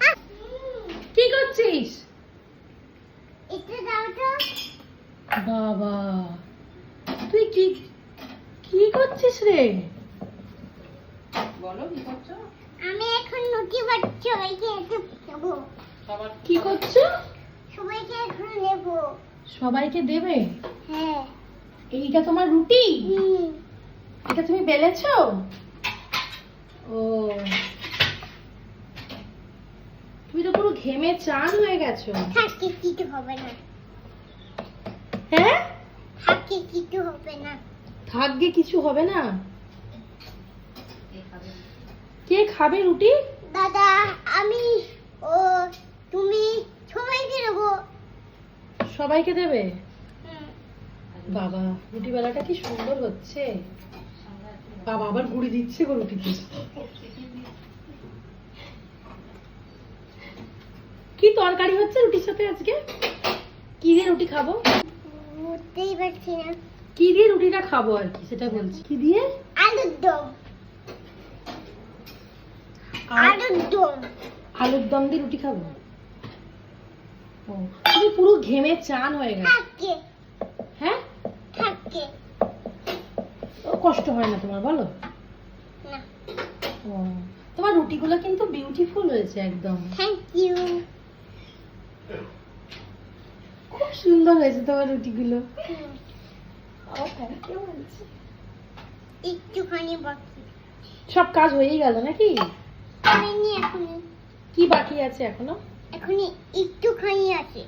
আহ, কি করছিস? একটু দাও তো। বাবা তুই কি কি করছিস রে? বলো কি করছ? আমি এখন রুটি বাচ্চা দেবো। সবার কি করছ? সবাইকে এখন নেব সবাইকে দেবে? হ্যাঁ। এইটা তোমার রুটি? হুম। এটা তুমি বেলেছো? ও। তুমি তো পুরো ঘেমে চান হয়ে গেছো। কিছু হবে না। হ্যাঁ? কিছু হবে না। থাকবে কিছু হবে না? কে খাবে? রুটি? দাদা আমি ও তুমি সবাইকে দেবো। সবাইকে দেবে? বাবা রুটি বেলাটা কি সুন্দর হচ্ছে। বাবা আবার ঘুড়ি দিচ্ছে গো রুটিতে কি তরকারি হচ্ছে রুটির সাথে আজকে? কি দিয়ে রুটি খাব? বুঝতেই পারছি না। কি দিয়ে রুটিটা খাব আর কি সেটা বলছি। কি দিয়ে? আলুর দম। আলুর দম। আলুর দম দিয়ে রুটি খাব? ও তুমি পুরো ঘেমে চান হয়ে গেছে। হ্যাঁ? থাকে। কষ্ট হয় না তোমার বলো? ও তোমার রুটিগুলো কিন্তু বিউটিফুল হয়েছে একদম। থ্যাংক ইউ খুব সুন্দর হয়েছে তোমার রুটিগুলো। একটুখানি বাকি। সব কাজ হয়েই গেল নাকি? হয়নি কি বাকি আছে এখনও? এখনই একটুখানি আছে।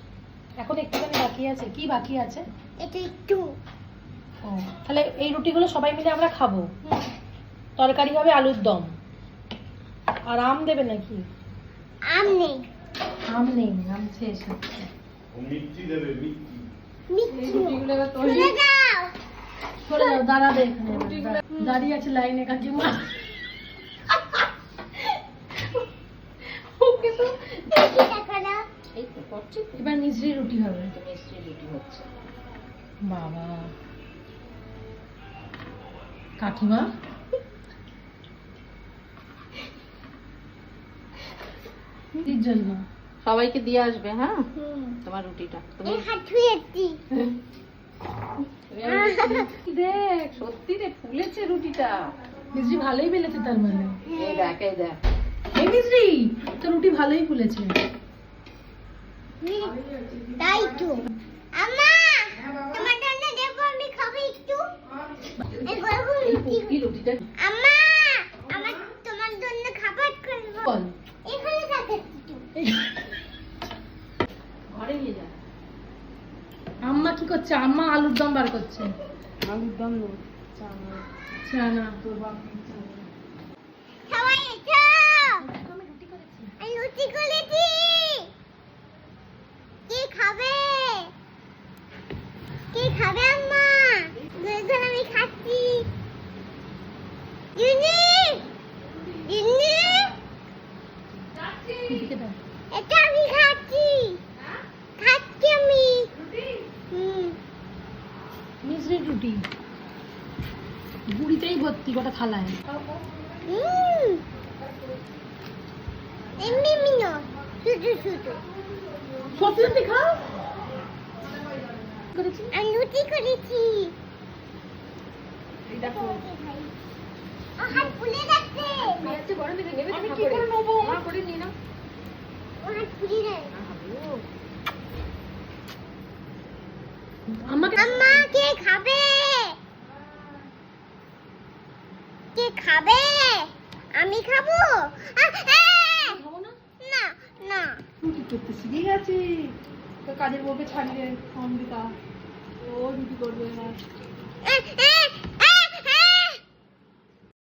এখন একটুখানি বাকি আছে। কি বাকি আছে? এটা একটু। ও তাহলে এই রুটিগুলো সবাই মিলে আমরা খাব। তরকারি হবে আলুর দম। আর আম দেবে নাকি? আম নেই। আম নেই আম শেষ হচ্ছে মিষ্টি দেবে মিষ্টি। মিষ্টি নেই। রুটিগুলো এবার তৈরি। তুলে সরে যাও দাঁড়াবে এখানে দাঁড়িয়ে আছে লাইনে কাকিমা। ওকে তো। এবার মিশ্রি রুটি হবে। মিষ্টি রুটি হচ্ছে। বাবা। কাকিমা? জন্য। সবাইকে দিয়ে আসবে হ্যাঁ? তোমার রুটিটা। তুমি দেখ সত্যি রে ফুলেছে রুটিটা। মিশ্রি ভালোই বেলেছে তার মানে। এই দেখ এই দেখ। এই মিশ্রি তো রুটি ভালোই ফুলেছে। তাই তো আম্মা তোমার জন্য দেবো আমি খাব একটু এই গরম এই রুটি পুকি রুটিটা আম্মা আমার তোমার জন্য খাবার করব। বল। এখানে থাকে। ঘরে নিয়ে যা। আম্মা কি করছে? আম্মা আলুর দম বার করছে। আলুর দম চানা সবাই এসো। আমি লুচি করেছি। কে খাবে কে খাবে আম্মা দুজন আমি খাচ্ছি ইউনি ইউনি এদিকে দাও। এটা আমি খাচ্ছি খাচ্ছি আমি হুম মিশ্রি রুটি গুড়িতেই ভর্তি গোটা থালায়। সত্যি খাও। লুচি করেছি। দেখো। হাত ফুলে যাচ্ছে। আচ্ছা বড় দিকে নেবে আমি কি করে নেব? মা করে নি না হাত ফুলে যায় আমাকে আম্মা কে খাবে কে খাবে? আমি খাব? না? না না। রুটি করতে শিখে গেছে। তো কাজের বউকে ছাড়িয়ে অম্বিকা ও রুটি করবে না!